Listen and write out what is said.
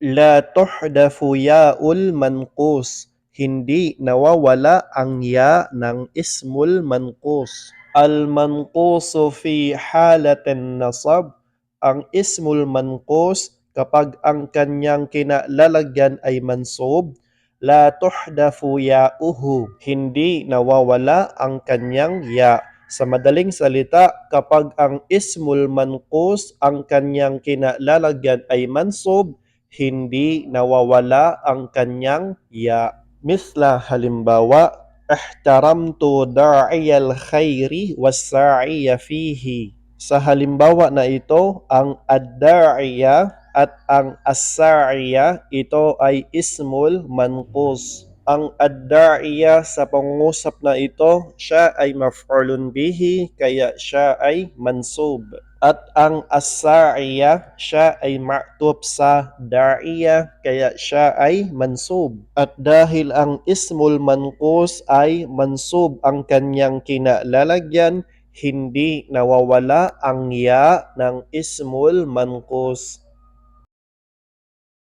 La tuhdafu ya'ul manqus. Hindi nawawala ang ya ng ismul manqus. Al-manqusu fi halatin nasab. Ang ismul manqus kapag ang kanyang kinalalagyan ay mansub, la tuhdafu ya'uhu. Hindi nawawala ang kanyang ya. Sa madaling salita, kapag ang ismul manqus ang kanyang kinalalagyan ay mansub, hindi nawawala ang kanyang ya. Misla halimbawa, ihtaramtu da'iyal khairi was-sa'iya fihi. Sa halimbawa na ito, ang ad-da'iya at ang as-sa'iya ito ay ismul manqus. Ang ad-da'iya sa pangungusap na ito, siya ay maf'ulun bihi kaya siya ay mansub. At ang as-sa'iya, siya ay ma'tuf sa da'iya kaya siya ay mansub. At dahil ang ismul manqus ay mansub ang kanyang kinalalagyan, hindi nawawala ang ya ng ismul manqus.